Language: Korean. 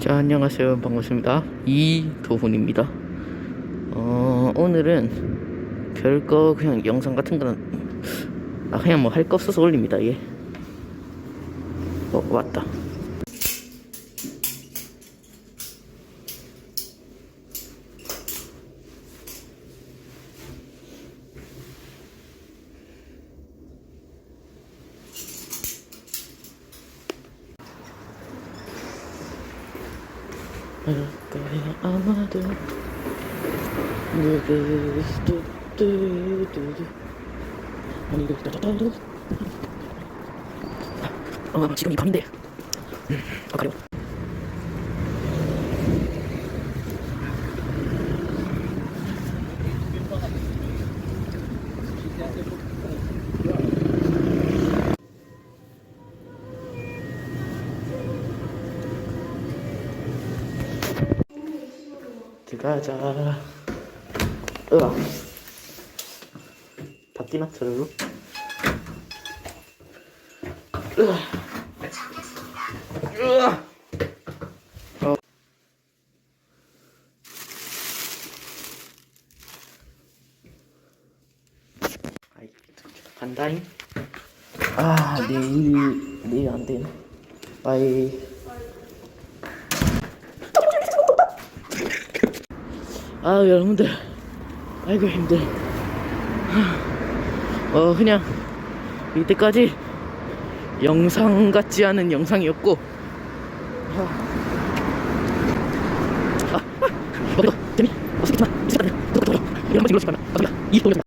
자, 안녕하세요. 반갑습니다. 이도훈입니다. 어, 오늘은 별거 그냥 영상 같은 거는, 아, 그냥 뭐 할 거 없어서 올립니다, 이게. 어, 왔다. 할 거야, 아마도. 누구, 뚜뚜뚜뚜. 아니, 이거, 따따따따. 어, 지금 이 밤인데. 음, 아, 가려. 들어가자. 으아. 바뀌나, 저절로? 으아. 으아. 어. 아이, 간다잉. 아, 내일, 내일 안 되네. 빠이. 아 여러분들. 아이고 힘들. 어 그냥 이때까지 영상 같지 않은 영상이었고. 아, 아, 재미 없겠지만 있을 것 같아요 이런 번씩 눌러주시면 감사합니다. 이 도움이